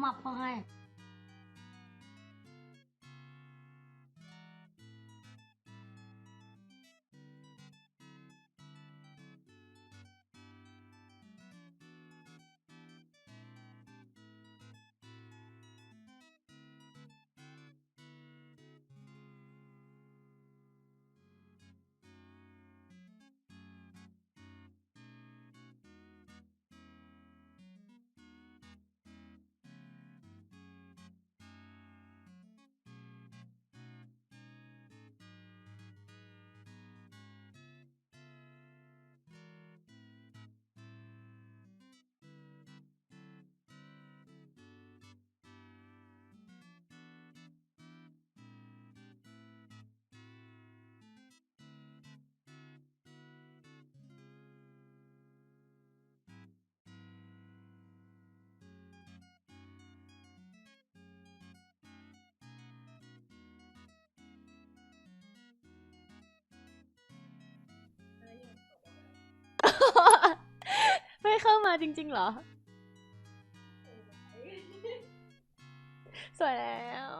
หมั ไม่เข้ามาจริง ๆ เหรอ สวยแล้ว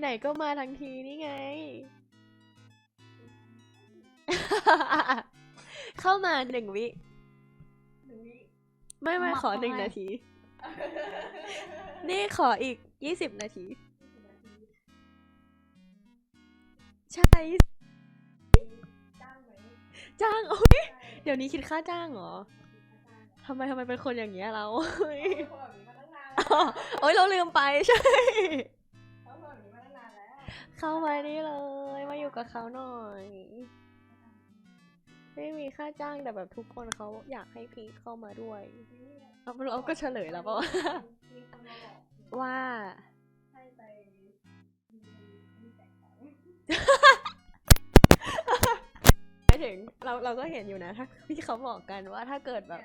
ไหนๆก็มาทั้งทีนี่ไง เข้ามาหนึ่งวิ ไม่ไม่มาขอหนึ่งขอให้นาที นี่ขออีกยี่สิบนาที ใช่จ้างโอ้ยเดี๋ยวนี้คิดค่าจ้างเหรอทำไมทำไมเป็นคนอย่างเงี้ยเราโอ้ยโอ้ยเราลืมไปใช่ เข้ามานี่เลย มาอยู่กับเขาหน่อย ไม่มีค่าจ้างแต่แบบทุกคนเขาอยากให้พีคเข้ามาด้วยเอาเราก็เฉลยแล้วเปล่าวะว่า หมายถึงเราเราก็เห็นอยู่นะถ้าพี่เขาบอกกันว่าถ้าเกิดแบบ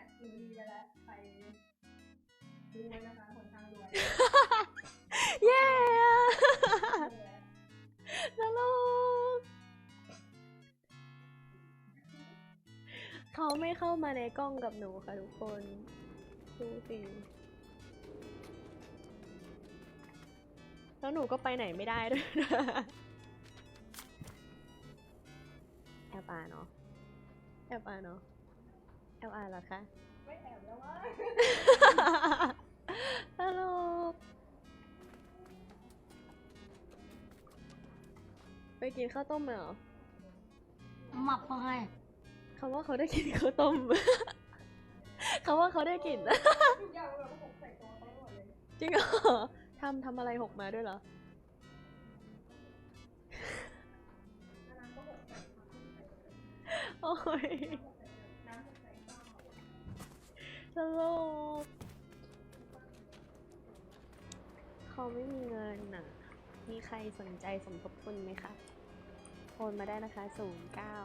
เย้ตลกเขาไม่เข้ามาในกล้องกับหนูค่ะทุกคนดูสิแล้วหนูก็ไปไหนไม่ได้ด้วยนะ แอบอ่านเนาะแอบอ่านเหรอคะตลกไปกินข้าวต้มมาเหรอหมับเขาให้คำว่าเขาได้กินข้าวต้ม คำว่าเขาได้กินจริงเหรอทำทำอะไรหกมาด้วยเหรอ โอ้ยตลกเขาไม่มีเงินน่ะ มีใครสนใจสมทบทุนไหมคะ โอนมาได้นะคะศูนย์เก้า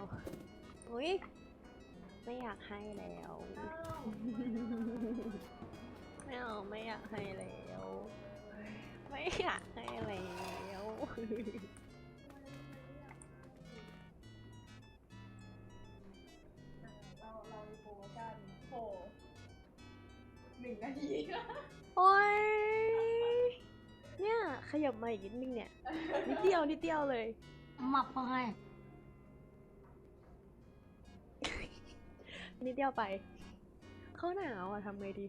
อุ้ยไม่อยากให้แล้ว ไม่เอาไม่อยากให้แล้ว ไม่อยากให้แล้ว โอ้ยเนี่ย ขยับมาอีกนิดนึงเนี่ย นิดเดียวนิดเดียวเลยหมับเขาให้นิดเดียวไป เข้าหนาวอะทำไงดี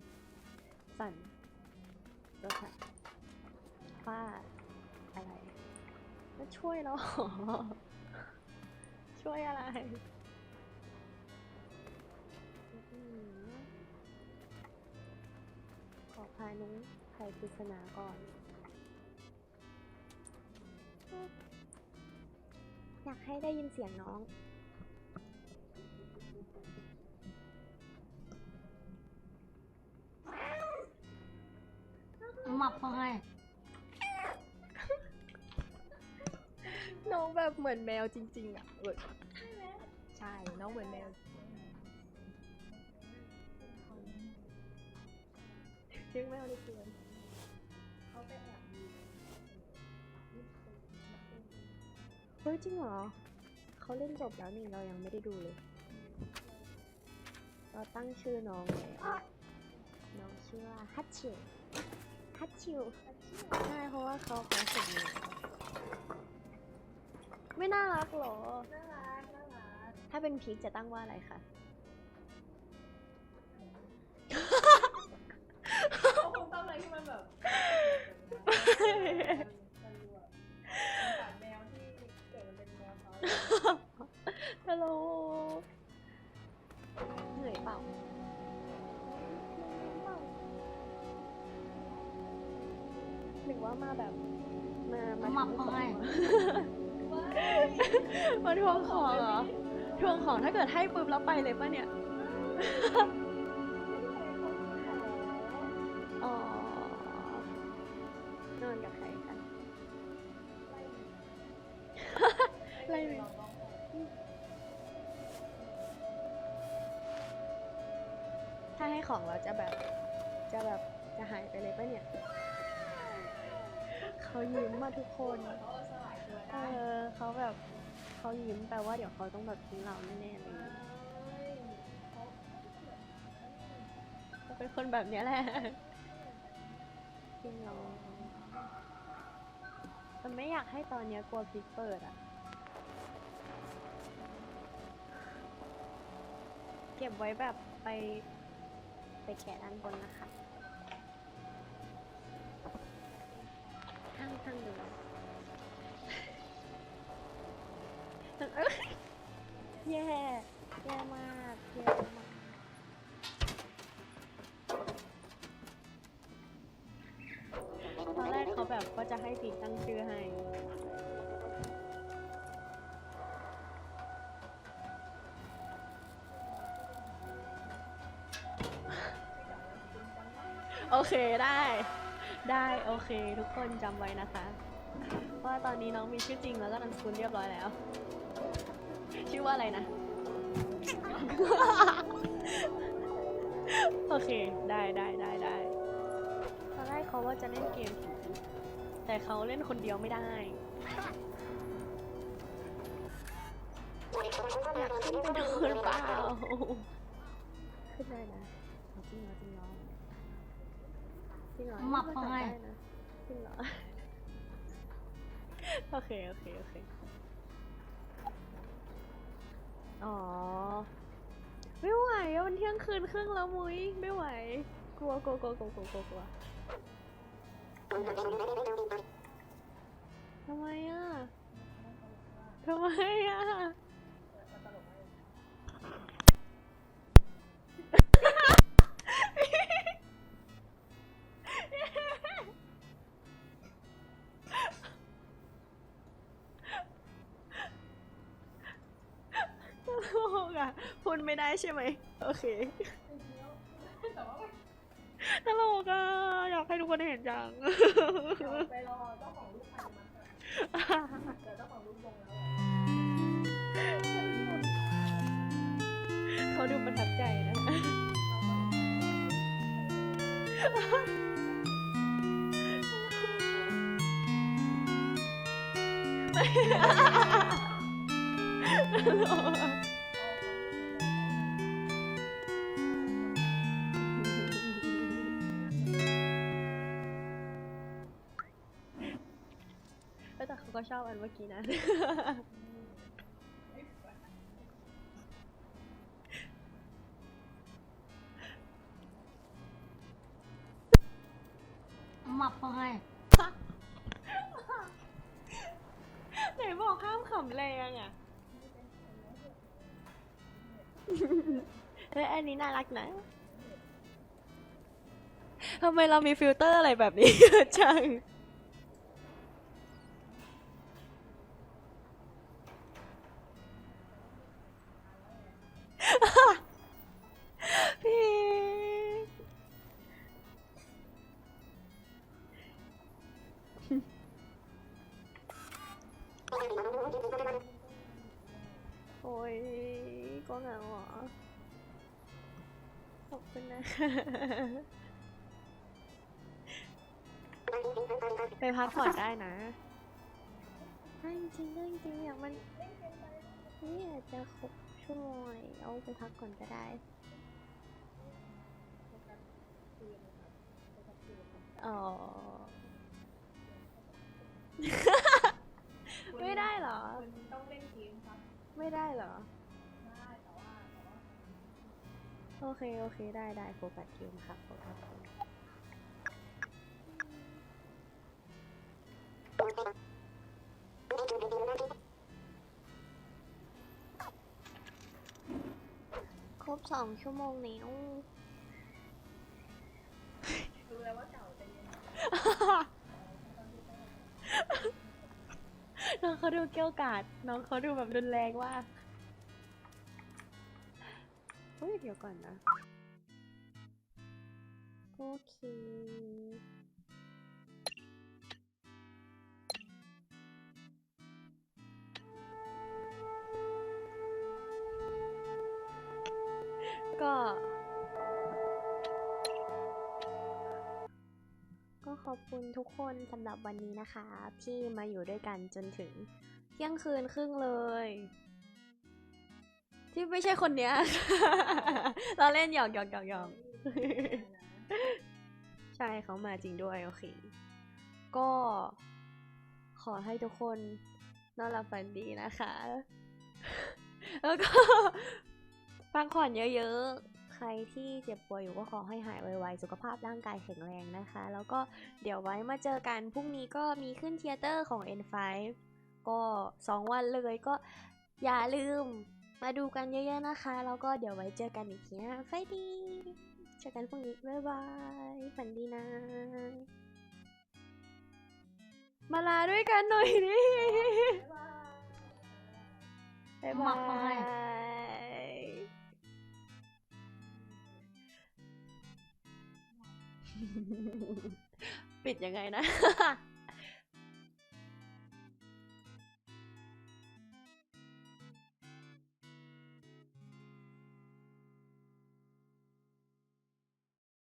สั่นรถสั่นฟ้าอะไรแล้วช่วยเราเหรอช่วยอะไร อื้อหือขอพานุ้งไขปริศนาก่อน อยากให้ได้ยินเสียงน้อง หมับเขาให้น้องแบบเหมือนแมวจริง ๆ อะเออใช่ น้องเหมือนแมว เลี้ยงแมวในสวนเฮ้ยจริงเหรอเขาเล่นจบแล้วนี่เรายังไม่ได้ดูเลยเขาตั้งชื่อน้องเลยน้องชื่อว่าฮัตชิวฮัตชิวใช่เพราะว่าเขาเขาสุดเหนือไม่น่ารักเหรอ น่ารัก น่ารัก ถ้าเป็นพีคจะตั้งว่าอะไรคะ แบบมามาหมับทวงเขาให้มาทวงของเหรอทวงของถ้าเกิดให้ปุ๊บแล้วไปเลยป่ะเนี่ย อ๋อนอนกับใครกันไล่ไปถ้าให้ของเราจะแบบ จะแบบจะหายไปเลยป่ะเนี่ย เขายิ้มมาทุกคนเออเขาแบบเขายิ้มแปลว่าเดี๋ยวเขาต้องแบบทิ้งเราแน่ๆเลยเขาเป็นคนแบบนี้แหละจริงเหรอแต่ไม่อยากให้ตอนเนี้ยกลัวพลิกเปิดอะเก็บไว้แบบไปไปแกะด้านบนนะคะ ห้ามห้ามดูแย่แย่มากแย่มากตอนแรกเขาแบบก็จะให้พีตั้งชื่อให้โอเคได้ ได้โอเค ทุกคนจำไว้นะคะว่าตอนนี้น้องมีชื่อจริงแล้วก็นามสกุลเรียบร้อยแล้ว ชื่อว่าอะไรนะ โอเค ได้ได้ได้ได้ตอนแรกเขาว่าจะเล่นเกมผีแต่เขาเล่นคนเดียวไม่ได้อยากขึ้นไปดูหรือเปล่าขึ้นได้นะเอาจริงเหรอจริงเหรอจ ริงเหรอหมับเขาให้ได้นะจริงเหรอ โอเค โอเค โอเค อ๋อ ไม่ไหวอะมันเที่ยงคืนครึ่งแล้วมุ้ย ไม่ไหว กลัวกลัวกลัวกลัวกลัวกลัวกลัวทำไมอะทำไมอะ ลกอะพูดไม่ได้ใช่ไหมโอเคแต่ว่าตลกอะอยากให้ทุกคนเห็นจังเดี๋ยวไปรอเจ้าของลูกพันธุ์มาก่อนเดี๋ยวเจ้าของลูกลงแล้วอะเขาดูประทับใจนะแต่ อบอันเมื่อกี้นะ หมับเขาให้ไหนบอกห้ามขำแรงอะเฮ้ยอันนี้น่ารักนะ ทำไมเรามีฟิลเตอร์อะไรแบบนี้เยอะจัง คุณนะ ไปพักผ่อนได้นะใช่จริงเจริงอย่างมันนี่อาจจะครบชั่วโมงเอาไปพักก่อนก็ได้อ๋อ ไม่ได้เหรอต้องเล่นเกมไม่ได้เหรอ โอเค โอเค ได้ได้โฟกัสเกมครับโฟกัสเกมครบสองชั่วโมงแล้วรู้แล้วว่าเก่าจะยังไงน้องเขาดูเกี้ยวกาด น้องเขาดูแบบรุนแรงว่าก เฮ้ยเดี๋ยวก่อนนะ โอเค ก็ ก็ขอบคุณทุกคนสำหรับวันนี้นะคะ ที่มาอยู่ด้วยกันจนถึงเที่ยงคืนครึ่งเลย ที่ไม่ใช่คนเนี้ย เราเล่นหยอกหยอกหยอกหยอกใช่เขามาจริงด้วยโอเค ก็ขอให้ทุกคนนอนหลับฝันดีนะคะ แล้วก็พักผ่อนเยอะๆ ใครที่เจ็บป่วยอยู่ก็ขอให้หายไวๆ สุขภาพร่างกายแข็งแรงนะคะ แล้วก็เดี๋ยวไว้มาเจอกัน พรุ่งนี้ก็มีขึ้นเทยเตอร์ของ N5 ก็ 2 วันเลยก็อย่าลืม มาดูกันเยอะๆนะคะ แล้วก็เดี๋ยวไว้เจอกันอีกทีนะไฟดีเจอกันพรุ่งนี้ บ๊ายบาย ฝันดีนะ มาลาด้วยกันหน่อยดิบ๊ายบาย ปิดยังไงนะ